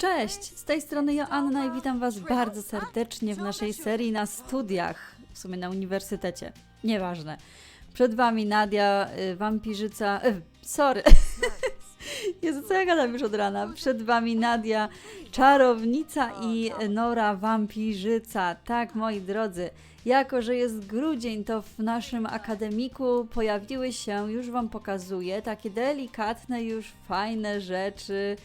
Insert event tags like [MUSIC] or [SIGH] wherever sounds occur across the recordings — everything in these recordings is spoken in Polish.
Cześć, z tej strony Joanna i witam Was bardzo serdecznie w naszej serii na studiach, w sumie na uniwersytecie, nieważne. Przed Wami Nadia, y, wampirzyca, y, sorry, [LAUGHS] Jezu, co ja gadam już od rana. Przed Wami Nadia, czarownica i Nora, wampirzyca. Tak, moi drodzy, jako że jest grudzień, to w naszym akademiku pojawiły się, już Wam pokazuję, takie delikatne, już fajne rzeczy.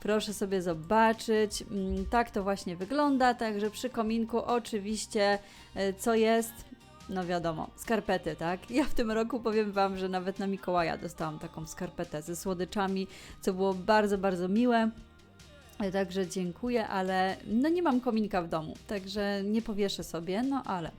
Proszę sobie zobaczyć. Mm, Tak to właśnie wygląda. Także przy kominku oczywiście e, co jest? No wiadomo, skarpety, tak? Ja w tym roku powiem Wam, że nawet na Mikołaja dostałam taką skarpetę ze słodyczami, co było bardzo, bardzo miłe. E, Także dziękuję, ale no nie mam kominka w domu, także nie powieszę sobie, no ale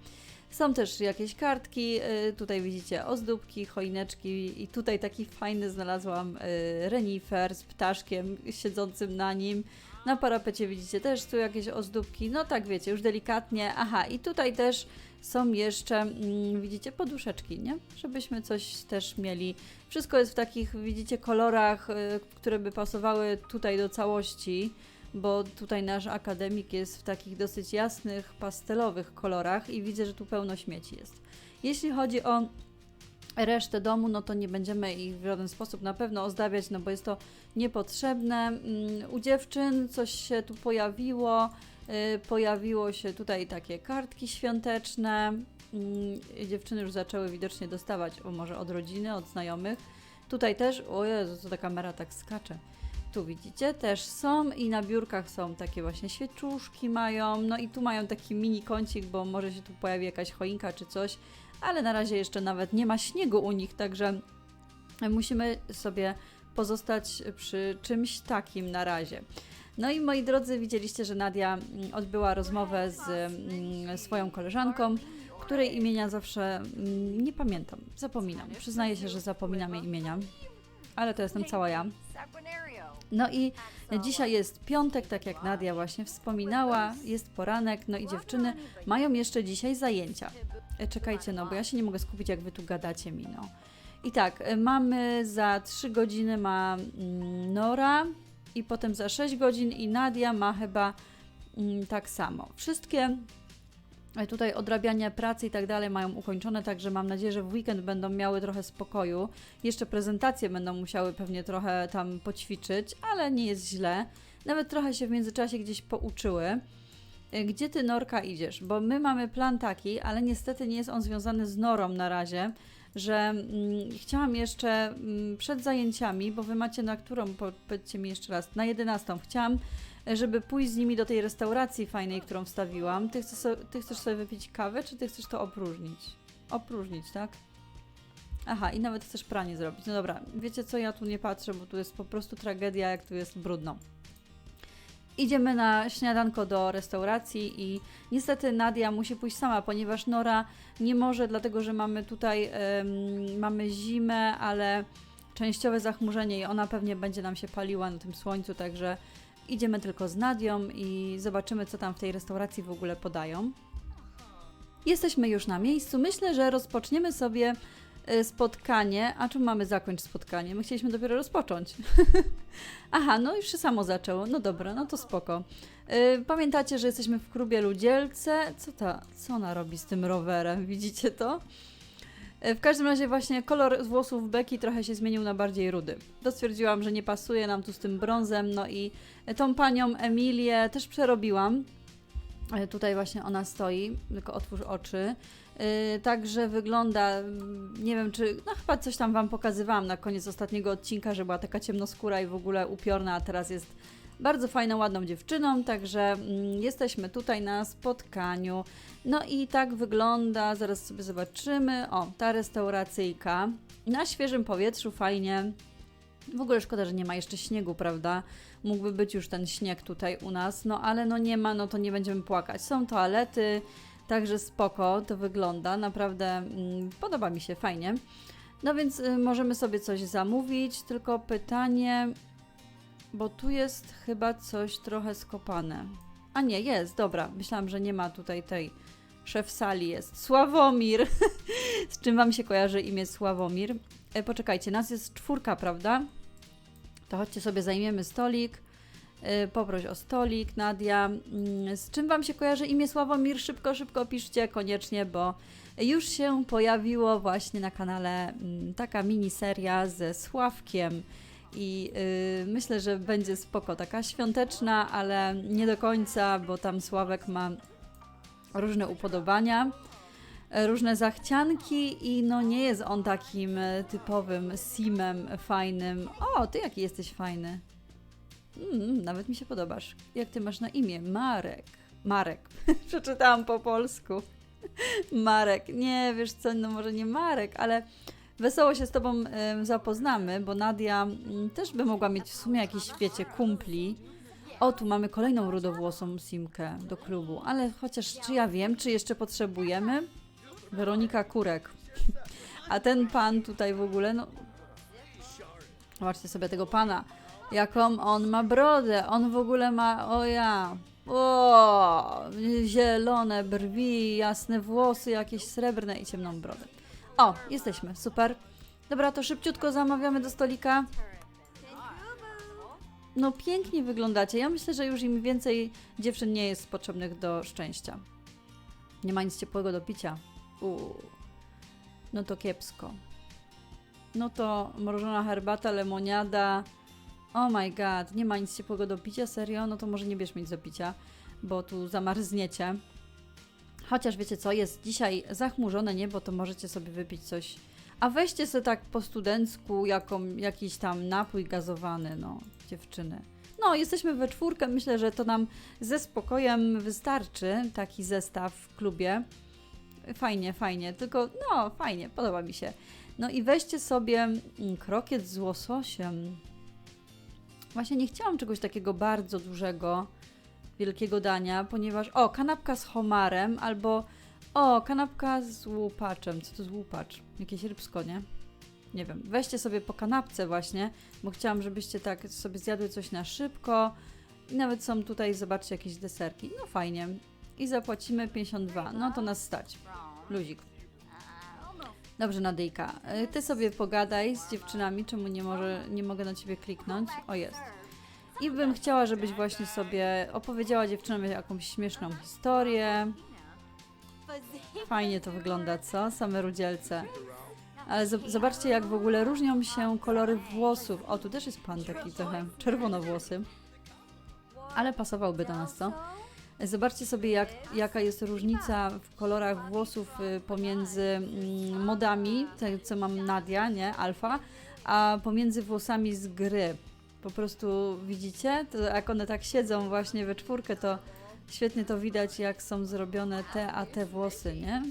są też jakieś kartki, y, tutaj widzicie ozdóbki, choineczki i tutaj taki fajny znalazłam y, renifer z ptaszkiem siedzącym na nim. Na parapecie widzicie też tu jakieś ozdóbki, no tak wiecie, już delikatnie. Aha, i tutaj też są jeszcze, mm, widzicie, poduszeczki, nie? Żebyśmy coś też mieli. Wszystko jest w takich, widzicie, kolorach, y, które by pasowały tutaj do całości bo tutaj nasz akademik jest w takich dosyć jasnych, pastelowych kolorach i widzę, że tu pełno śmieci jest. Jeśli chodzi o resztę domu, no to nie będziemy ich w żaden sposób na pewno ozdabiać, no bo jest to niepotrzebne. Mm, U dziewczyn coś się tu pojawiło, y, pojawiło się tutaj takie kartki świąteczne. Mm, Dziewczyny już zaczęły widocznie dostawać, o może od rodziny, od znajomych. Tutaj też, o Jezu, co ta kamera tak skacze. Tu widzicie, też są i na biurkach są takie właśnie świeczuszki mają, no i tu mają taki mini kącik, bo może się tu pojawi jakaś choinka czy coś, ale na razie jeszcze nawet nie ma śniegu u nich, także musimy sobie pozostać przy czymś takim na razie. No i moi drodzy, widzieliście, że Nadia mm, odbyła rozmowę z mm, swoją koleżanką, której imienia zawsze mm, nie pamiętam, zapominam. Przyznaję się, że zapominam jej imienia, ale to jestem cała ja. No i dzisiaj jest piątek, tak jak Nadia właśnie wspominała, jest poranek, no i dziewczyny mają jeszcze dzisiaj zajęcia. E, Czekajcie, no bo ja się nie mogę skupić, jak wy tu gadacie mi, no. I tak, e, mamy za 3 godziny ma mm, Nora i potem za 6 godzin i Nadia ma chyba mm, tak samo. Wszystkie tutaj odrabiania pracy i tak dalej mają ukończone, także mam nadzieję, że w weekend będą miały trochę spokoju. Jeszcze prezentacje będą musiały pewnie trochę tam poćwiczyć, ale nie jest źle. Nawet trochę się w międzyczasie gdzieś pouczyły. E, Gdzie ty, Norka, idziesz? Bo my mamy plan taki, ale niestety nie jest on związany z Norą na razie, że mm, chciałam jeszcze mm, przed zajęciami, bo wy macie na którą, po- powiedzcie mi jeszcze raz, na 11. Chciałam, e, żeby pójść z nimi do tej restauracji fajnej, którą wstawiłam. Ty chcesz, ty chcesz sobie wypić kawę, czy ty chcesz to opróżnić? Opróżnić, tak? Aha, i nawet chcesz pranie zrobić. No dobra, wiecie co, ja tu nie patrzę, bo tu jest po prostu tragedia, jak tu jest brudno. Idziemy na śniadanko do restauracji i niestety Nadia musi pójść sama, ponieważ Nora nie może, dlatego że mamy tutaj mamy zimę, ale częściowe zachmurzenie i ona pewnie będzie nam się paliła na tym słońcu, także idziemy tylko z Nadią i zobaczymy, co tam w tej restauracji w ogóle podają. Jesteśmy już na miejscu. Myślę, że rozpoczniemy sobie e, spotkanie. A czym mamy zakończyć spotkanie? My chcieliśmy dopiero rozpocząć. [LAUGHS] Aha, no już się samo zaczęło. No dobra, no to spoko. Yy, pamiętacie, że jesteśmy w klubie Ludzielce? Co ta, co ona robi z tym rowerem? Widzicie to? Yy, W każdym razie właśnie kolor włosów Beki trochę się zmienił na bardziej rudy. To stwierdziłam, że nie pasuje nam tu z tym brązem, no i tą panią Emilię też przerobiłam. Yy, Tutaj właśnie ona stoi, tylko otwórz oczy. Yy, Także wygląda, mm, nie wiem czy, no chyba coś tam Wam pokazywałam na koniec ostatniego odcinka, że była taka ciemnoskóra i w ogóle upiorna, a teraz jest bardzo fajną, ładną dziewczyną, także mm, jesteśmy tutaj na spotkaniu. No i tak wygląda, zaraz sobie zobaczymy, o, ta restauracyjka na świeżym powietrzu, fajnie. W ogóle szkoda, że nie ma jeszcze śniegu, prawda? Mógłby być już ten śnieg tutaj u nas, no ale no nie ma, no to nie będziemy płakać. Są toalety, Także spoko to wygląda, naprawdę mm, podoba mi się, fajnie. No więc y, możemy sobie coś zamówić, tylko pytanie, bo tu jest chyba coś trochę skopane. A nie, jest, dobra. Myślałam, że nie ma tutaj tej. Szef sali jest. Sławomir. [LAUGHS] Z czym wam się kojarzy imię Sławomir? E, poczekajcie, nas jest czwórka, prawda? To chodźcie sobie zajmiemy stolik. Y, Poproś o stolik, Nadia. Mm, Z czym Wam się kojarzy imię Sławomir? Szybko, szybko piszcie koniecznie, bo już się pojawiło właśnie na kanale mm, taka miniseria ze Sławkiem. I y, myślę, że będzie spoko, taka świąteczna, ale nie do końca, bo tam Sławek ma różne upodobania, e, różne zachcianki i no nie jest on takim e, typowym simem fajnym. O, ty jaki jesteś fajny. Mm, nawet mi się podobasz. Jak ty masz na imię? Marek. Marek. [LAUGHS] Przeczytałam po polsku. [LAUGHS] Marek. Nie, wiesz co, no może nie Marek, ale wesoło się z tobą zapoznamy, bo Nadia też by mogła mieć w sumie jakiś, wiecie, kumpli. O, tu mamy kolejną rudowłosą Simkę do klubu, ale chociaż czy ja wiem, czy jeszcze potrzebujemy? Weronika Kurek. A ten pan tutaj w ogóle, no... Zobaczcie sobie tego pana. Jaką on ma brodę. On w ogóle ma, o ja, o, zielone brwi, jasne włosy, jakieś srebrne i ciemną brodę. O, jesteśmy, super. Dobra, to szybciutko zamawiamy do stolika. No pięknie wyglądacie. Ja myślę, że już im więcej dziewczyn nie jest potrzebnych do szczęścia. Nie ma nic ciepłego do picia. No to kiepsko. No to mrożona herbata, lemoniada. Oh my god, nie ma nic ciepłego do picia, serio? No to może nie bierzmy nic do picia, bo tu zamarzniecie. Chociaż wiecie co, jest dzisiaj zachmurzone niebo, to możecie sobie wypić coś. A weźcie sobie tak po studencku jaką, jakiś tam napój gazowany, no, dziewczyny. No, jesteśmy we czwórkę, myślę, że to nam ze spokojem wystarczy, taki zestaw w klubie. Fajnie, fajnie, tylko no, fajnie, podoba mi się. No i weźcie sobie mm, krokiet z łososiem. Właśnie nie chciałam czegoś takiego bardzo dużego, wielkiego dania, ponieważ o, kanapka z homarem albo o, kanapka z łupaczem. Co to jest łupacz? Jakieś rybsko, nie? Nie wiem. Weźcie sobie po kanapce właśnie, bo chciałam, żebyście tak sobie zjadły coś na szybko. I nawet są tutaj, zobaczcie, jakieś deserki. No fajnie. I zapłacimy 52. No to nas stać. Luzik. Dobrze, Nadyjka. Y, Ty sobie pogadaj z dziewczynami, czemu nie, może, nie mogę na ciebie kliknąć. O, jest. I bym chciała, żebyś właśnie sobie opowiedziała dziewczynom jakąś śmieszną historię. Fajnie to wygląda, co? Same rudzielce. Ale zob- zobaczcie, jak w ogóle różnią się kolory włosów. O, tu też jest pan taki trochę czerwonowłosy. Ale pasowałby do nas, co? Zobaczcie sobie, jak, jaka jest różnica w kolorach włosów y, pomiędzy mm, modami, co mam Nadia, nie? Alfa, a pomiędzy włosami z gry. Po prostu widzicie? To jak one tak siedzą właśnie we czwórkę, to świetnie to widać, jak są zrobione te, a te włosy, nie?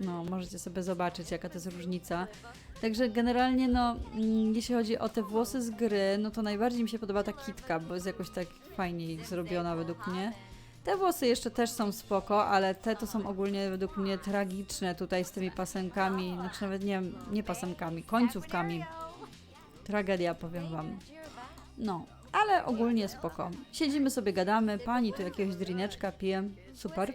No, możecie sobie zobaczyć, jaka to jest różnica. Także generalnie, no, mm, jeśli chodzi o te włosy z gry, no to najbardziej mi się podoba ta kitka, bo jest jakoś tak fajniej zrobiona według mnie. Te włosy jeszcze też są spoko, ale te to są ogólnie według mnie tragiczne tutaj z tymi pasemkami, znaczy nawet nie, nie pasemkami, końcówkami. Tragedia, powiem wam. No, ale ogólnie spoko. Siedzimy sobie, gadamy, pani tu jakiegoś drineczka pije, super.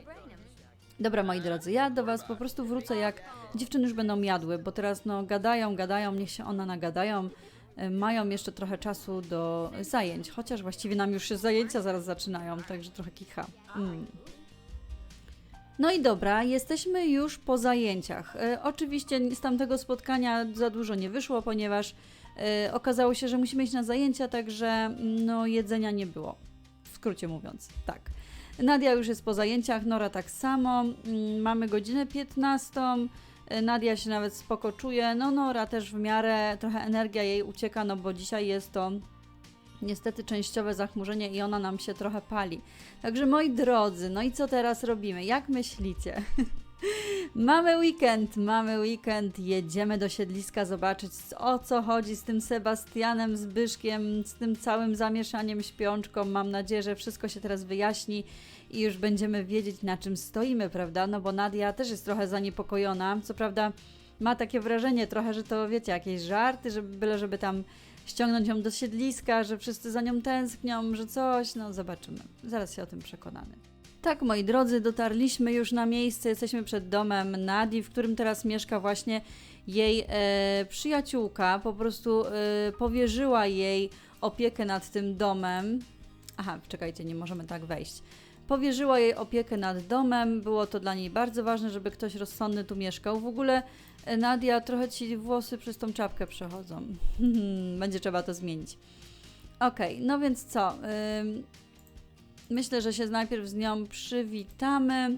Dobra, moi drodzy, ja do Was po prostu wrócę, jak dziewczyny już będą jadły, bo teraz no gadają, gadają, niech się one nagadają. Y, Mają jeszcze trochę czasu do zajęć, chociaż właściwie nam już się zajęcia zaraz zaczynają, także trochę kicha. Mm. No i dobra, jesteśmy już po zajęciach. E, oczywiście z tamtego spotkania za dużo nie wyszło, ponieważ e, okazało się, że musimy iść na zajęcia, także mm, no, jedzenia nie było. W skrócie mówiąc, tak. Nadia już jest po zajęciach, Nora tak samo. Mm, Mamy godzinę 15. E, Nadia się nawet spoko czuje. No Nora też w miarę, trochę energia jej ucieka, no bo dzisiaj jest to niestety częściowe zachmurzenie i ona nam się trochę pali. Także moi drodzy, no i co teraz robimy? Jak myślicie? [LAUGHS] mamy weekend, mamy weekend, jedziemy do siedliska zobaczyć o co chodzi z tym Sebastianem Zbyszkiem, z tym całym zamieszaniem śpiączką. Mam nadzieję, że wszystko się teraz wyjaśni i już będziemy wiedzieć na czym stoimy, prawda? No bo Nadia też jest trochę zaniepokojona. Co prawda ma takie wrażenie trochę, że to wiecie, jakieś żarty, żeby byle żeby tam ściągnąć ją do siedliska, że wszyscy za nią tęsknią, że coś, no zobaczymy. Zaraz się o tym przekonamy. Tak, moi drodzy, dotarliśmy już na miejsce, jesteśmy przed domem Nadii, w którym teraz mieszka właśnie jej e, przyjaciółka. Po prostu e, powierzyła jej opiekę nad tym domem, Aha, czekajcie, nie możemy tak wejść. Powierzyła jej opiekę nad domem. Było to dla niej bardzo ważne, żeby ktoś rozsądny tu mieszkał. W ogóle, e, Nadia, trochę ci włosy przez tą czapkę przechodzą. [LAUGHS] Będzie trzeba to zmienić. Okej, no więc co? Myślę, że się najpierw z nią przywitamy.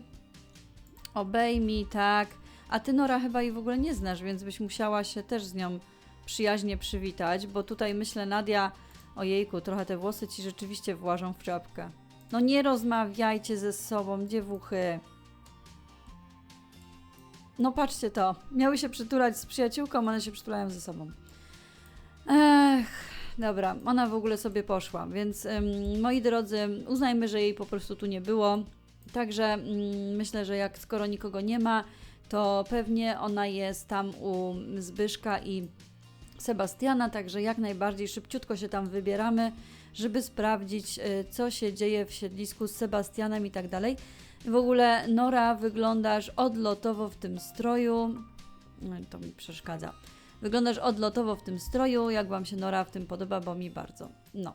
Obejmij, tak. A ty, Nora, chyba jej w ogóle nie znasz, więc byś musiała się też z nią przyjaźnie przywitać, bo tutaj myślę, Nadia, ojejku, trochę te włosy ci rzeczywiście włażą w czapkę. No nie rozmawiajcie ze sobą, dziewuchy. No patrzcie to. Miały się przytulać z przyjaciółką, one się przytulają ze sobą. Ech, dobra, ona w ogóle sobie poszła, więc ym, moi drodzy, uznajmy, że jej po prostu tu nie było. Także mm, myślę, że jak skoro nikogo nie ma, to pewnie ona jest tam u Zbyszka i Sebastiana, także jak najbardziej szybciutko się tam wybieramy, żeby sprawdzić, y, co się dzieje w siedlisku z Sebastianem i tak dalej. W ogóle, Nora, wyglądasz odlotowo w tym stroju. No, to mi przeszkadza. Wyglądasz odlotowo w tym stroju. Jak Wam się Nora w tym podoba, bo mi bardzo. No.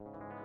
you.